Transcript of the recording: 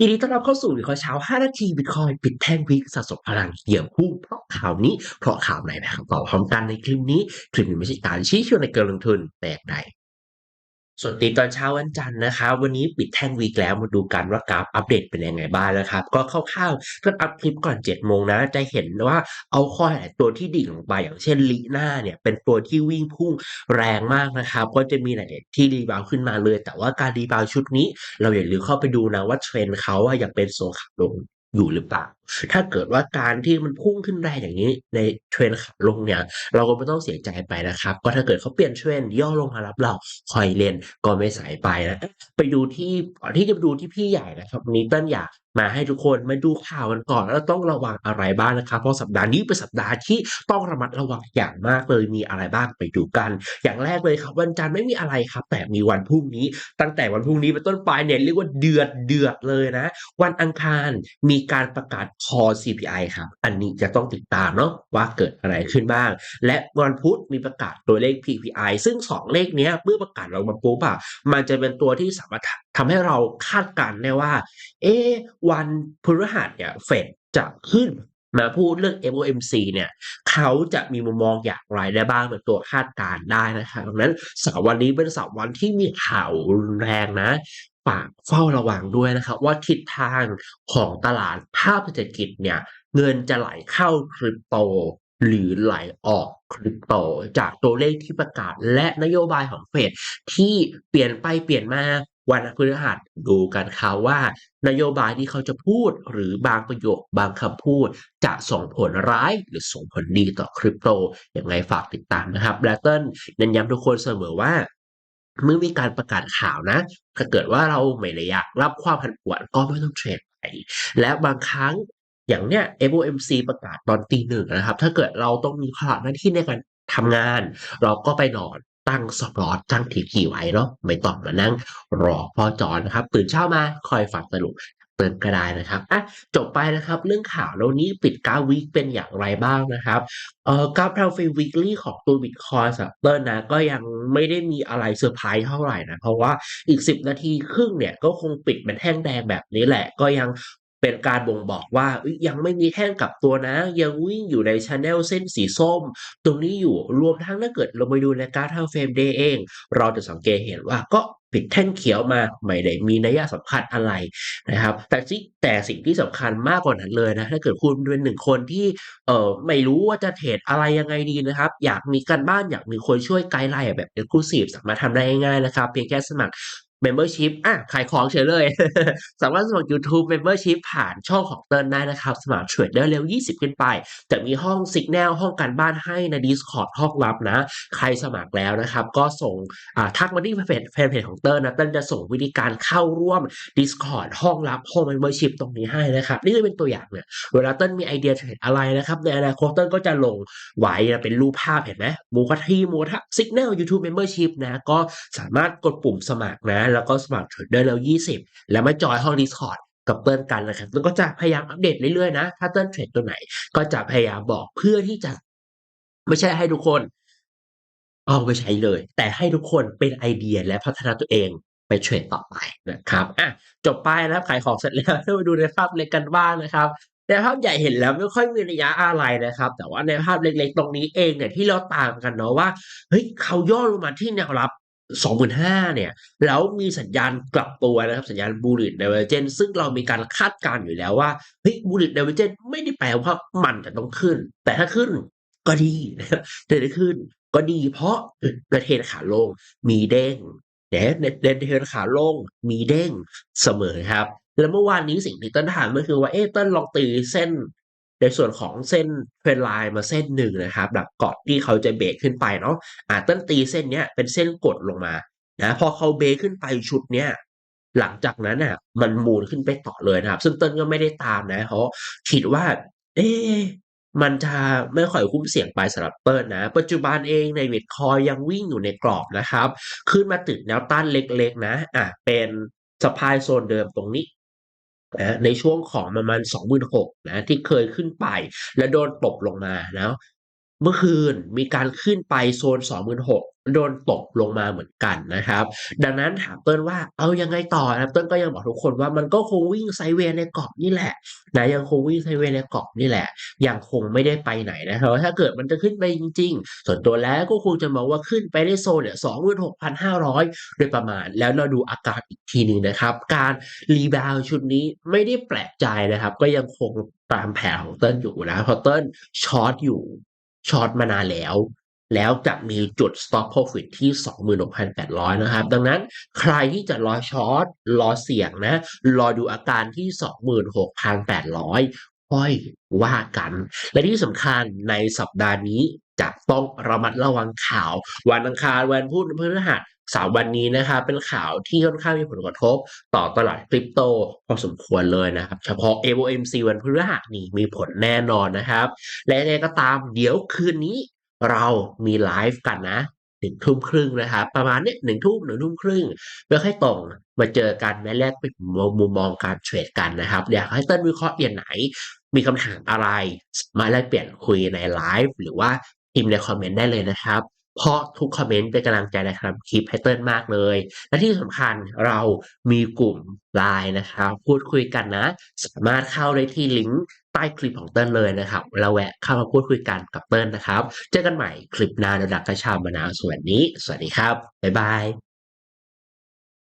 ยินดีต้อนรับเข้าสู่วิเคราะห์เช้า 5 นาทีบิตคอยปิดแท่งวิกสะสมพลังเหยียมคู่เพราะข่าวนี้เพราะข่าวไหนนะครับตอบพร้อมกันในคลิปนี้ คลิปนี้ไม่ใช่การชี้ชวนในการลงทุนแต่ใด สวัสดีตอนเช้าวันจันทร์นะครับวันนี้ปิดแท่งวีคแล้วมาดูกันว่ากราฟอัปเดตเป็นยังไงบ้างนะครับ ก็คร่าวๆเพื่อนอัพคลิปก่อน7โมงนะ จะเห็นว่าเอาข้อหลายตัวที่ดิ่งลงไปอย่างเช่นลีน่าเนี่ยเป็นตัวที่วิ่งพุ่งแรงมากนะครับ ก็จะมีหลายที่รีบาวขึ้นมาเลย แต่ว่าการรีบาวชุดนี้ เราอย่าลืมเข้าไปดูนะว่าเทรนเขาอะยังเป็นโซขาลงอยู่หรือเปล่า ถ้าเกิดว่าการที่มันพุ่งขึ้นแรงอย่างนี้ในเทรนขาลงเนี่ย เราก็ไม่ต้องเสียใจไปนะครับ ก็ถ้าเกิดเขาเปลี่ยนเทรนย่อลงมารับเราคอยเล่นก็ไม่สายไปนะไปดูที่ก่อนที่จะดูที่พี่ใหญ่นะครับนี้ต้นอยากมาให้ทุกคนมาดูข่าวกันก่อน แล้วต้องระวังอะไรบ้างนะครับ เพราะสัปดาห์นี้เป็นสัปดาห์ที่ต้องระมัดระวังอย่างมากเลยมีอะไรบ้างไปดูกัน อย่างแรกเลยครับ วันจันทร์ไม่มีอะไรครับ แต่มีวันพรุ่งนี้ ตั้งแต่วันพรุ่งนี้เป็นต้นไปเนี่ยเรียกว่าเดือดเดือดเลยนะ วันอังคารมีการประกาศคอ CPI ครับ อันนี้จะต้องติดตามเนาะว่าเกิดอะไรขึ้นบ้าง และวันพุธมีประกาศตัวเลข PPI ซึ่งสองเลขเนี้ยเมื่อประกาศออกมาปุ๊บอะมันจะเป็นตัวที่สามารถทำให้เราคาดการณ์ได้ว่า เอ๊วันพฤหัสเนี่ยเฟดจะขึ้นมาพูดเรื่อง FOMC เนี่ยเขาจะมีมุมมองอย่างไรได้บ้างเป็นตัวคาดการณ์ได้นะครับดังนั้นสาร์วันนี้เป็นสาร์วันที่มีข่าวรุนแรงนะ ฝากเฝ้าระวังด้วยนะครับว่าทิศทางของตลาดภาพเศรษฐกิจเนี่ยเงินจะไหลเข้าคริปโต หรือไหลออกคริปโต จากตัวเลขที่ประกาศและนโยบายของเฟดที่เปลี่ยนไปเปลี่ยนมาวันพฤหัสดูกันค่ะว่า นโยบายที่เขาจะพูดหรือบางประโยคบางคำพูด จะส่งผลร้ายหรือส่งผลดีต่อคริปโตอย่างไรฝากติดตามนะครับแบลเติ้ลเน้นย้ำทุกคนเสมอว่า เมื่อมีการประกาศข่าวนะ ถ้าเกิดว่าเราไม่ได้อยากรับความผันผวนก็ไม่ต้องเทรดไป และบางครั้งอย่างเนี้ย FOMC ประกาศตอนตีหนึ่งนะครับ ถ้าเกิดเราต้องมีภาระหน้าที่ในการทำงาน เราก็ไปนอนตั้งสปอตตั้งทีกี่ไว้เนาะไม่ต้องมานั่งรอพอจอนะครับตื่นเช้ามาคอยฟังสรุป เติมก็ได้นะครับอะจบไปนะครับ เรื่องข่าวแล้วนี้ปิดกราฟวิกเป็นอย่างไรบ้างนะครับเอ่อกราฟทาวฟีวิกลี่ของตัวบิตคอยสัปเตอร์นะก็ยังไม่ได้มีอะไรเซอร์ไพรส์เท่าไหร่นะ เพราะว่าอีก 10 นาทีครึ่งเนี่ยก็คงปิดเป็นแท่งแดงแบบนี้แหละก็ยัง เป็นการบ่งบอกว่ายังไม่มีแท่งกลับตัวนะ ยังวิ่งอยู่ในช anel เส้นสีส้ม ตรงนี้อยู่รวมทั้งถ้าเกิดเราไปดูในกราฟทางเฟรมเดย์เอง เราจะสังเกตเห็นว่าก็ปิดแท่งเขียวมาไม่ได้มีนัยสำคัญอะไรนะครับ แต่ที่แต่สิ่งที่สำคัญมากกว่านั้นเลยนะถ้าเกิดคุณเป็นหนึ่งคนที่เอ่อไม่รู้ว่าจะเทรดอะไรยังไงดีนะครับ อยากมีการบ้านอยากมีคนช่วยไกด์ไลน์แบบ Exclusive สามารถทำได้ง่ายๆนะครับ เพียงแค่สมัคร Membership อะขายของเฉยเลย สามารถสมัคร YouTube Membership ผ่านช่องของเติร์นได้นะครับ สมัครเทรดได้เร็ว 20 ขึ้นไปจะมีห้อง Signal ห้องการบ้านให้ใน Discord ห้องลับนะ ใครสมัครแล้วนะครับ ก็ส่งทักมาที่เพจแฟนเพจของเติร์นนะ เติร์นจะส่งวิธีการเข้าร่วม Discord ห้องลับห้อง Membership ตรงนี้ให้นะครับ นี่จะเป็นตัวอย่างเนี่ยเวลาเต้นมีไอเดียเทรดอะไรนะครับในอนาคตเต้นก็จะลงไว้นะเป็นรูปภาพเห็นไหมมูกระทีมูกระทะสิกแนล YouTube Membership นะก็สามารถกดปุ่มสมัครนะแล้วก็สมัครเทรดได้แล้ว 20 แล้วมาจอยห้อง Discord กับเติ้ลกันนะครับแล้วก็จะพยายามอัปเดตเรื่อยๆนะ ถ้าเติ้ลเทรดตัวไหน ก็จะพยายามบอกเพื่อที่จะไม่ใช่ให้ทุกคนเอาไปใช้เลย แต่ให้ทุกคนเป็นไอเดียและพัฒนาตัวเองไปเทรดต่อไปนะครับอะจบไปนะครับขายของเสร็จแล้วมาดูในภาพเล็กกันบ้างนะครับในภาพใหญ่เห็นแล้วไม่ค่อยมีระยะอะไรนะครับ แต่ว่าในภาพเล็กๆ ตรงนี้เองเนี่ยที่เราตามกันเนาะว่าเฮ้ยเขาย่อลงมาที่แนวรับ 25,000 เนี่ย แล้วมีสัญญาณกลับตัวนะครับ สัญญาณ bullish d i v e r g e n ซึ่งเรามีการคาดการณ์อยู่แล้วว่าเฮ้ย bullish d i v e r g e n ไม่ได้แปลว่ามันจะต้องขึ้น แต่ถ้าขึ้นก็ดีนะครับแต่ถ้าขึ้นก็ดีเพราะประเทศขาลงมีเด้งเดี๋ยในในเทรนขาลงมีเด้งเสมอครับ แล้วเมื่อวานนี้สิ่งที่ต้นถามก็คือว่าเอ๊ะต้นลองตีเส้น ในส่วนของเส้นเทรนไลน์มาเส้นหนึ่งนะครับแบบก่อนที่เขาจะเบรกขึ้นไปเนาะอ่าต้นตีเส้นเนี้ยเป็นเส้นกดลงมานะพอเขาเบรกขึ้นไปชุดเนี้ยหลังจากนั้นน่ะมันมูนขึ้นไปต่อเลยนะครับ ซึ่งเต้นก็ไม่ได้ตามนะเพราะคิดว่า เอ๊มันจะไม่ค่อยคุ้มเสี่ยงไปสำหรับเปิ้ลนะ ปัจจุบันเองในบิตคอยยังวิ่งอยู่ในกรอบนะครับ ขึ้นมาติดแนวต้านเล็กๆนะ อะเป็นสปายโซนเดิมตรงนี้ นะในช่วงของประมาณ 26,000นะที่เคยขึ้นไป แล้วโดนตบลงมาแล้ว เมื่อคืนมีการขึ้นไปโซน 26,000โดนตกลงมาเหมือนกันนะครับ ดังนั้นถามเติ้ลว่าเอายังไงต่อนะเติ้ลก็ยังบอกทุกคนว่ามันก็คงวิ่งไซเวย์ในกรอบนี่แหละนะยังคงวิ่งไซเวย์ในกรอบนี่แหละ ยังคงไม่ได้ไปไหนนะครับถ้าเกิดมันจะขึ้นไปจริง ๆ ส่วนตัวแล้วก็คงจะมองว่าขึ้นไปได้โซนเนี่ย26,500โดยประมาณ แล้วเราดูอาการอีกทีหนึ่งนะครับ การรีบาวชุดนี้ไม่ได้แปลกใจนะครับ ก็ยังคงตามแผนของเติ้ลอยู่นะเพราะเติ้ลช็อตอยู่ ช็อตมานานแล้ว แล้วจะมีจุด stop profit ที่ 26,800 นะครับ ดังนั้นใครที่จะรอช็อตรอเสี่ยงนะ รอดูอาการที่ 26,800 ค่อยว่ากัน และที่สำคัญในสัปดาห์นี้จะต้องระมัดระวังข่าว วันอังคารวันพุธพฤหัส สามวันนี้นะครับเป็นข่าวที่ค่อนข้างมีผลกระทบต่อตลาดคริปโตพอสมควรเลยนะครับเฉพาะ FOMC วันพฤหัสนี่มีผลแน่นอนนะครับ และยังไงก็ตามเดี๋ยวคืนนี้เรามีไลฟ์กันนะหนึ่งทุ่มครึ่งนะครับประมาณเนี้ยหนึ่งทุ่มหนึ่งทุ่มครึ่งเพื่อให้ตรงมาเจอกันและแลกเปลี่ยนมุมมองการเทรดกันนะครับ อยากให้เต้นวิเคราะห์เปลี่ยนไหน มีคำถามอะไร มาแลกเปลี่ยนคุยในไลฟ์หรือว่าพิมพ์ในคอมเมนต์ได้เลยนะครับ เพราะทุกคอมเมนต์เป็นกำลังใจในการทำคลิปให้เติ้ลมากเลย และที่สำคัญเรามีกลุ่มไลน์นะครับพูดคุยกันนะ สามารถเข้าได้ที่ลิงก์ใต้คลิปของเติ้ลเลยนะครับ เราแวะเข้ามาพูดคุยกันกับเติ้ลนะครับ เจอกันใหม่คลิปหน้าในดักกระชามานาวส่วนนี้ สวัสดีครับ บ๊ายบาย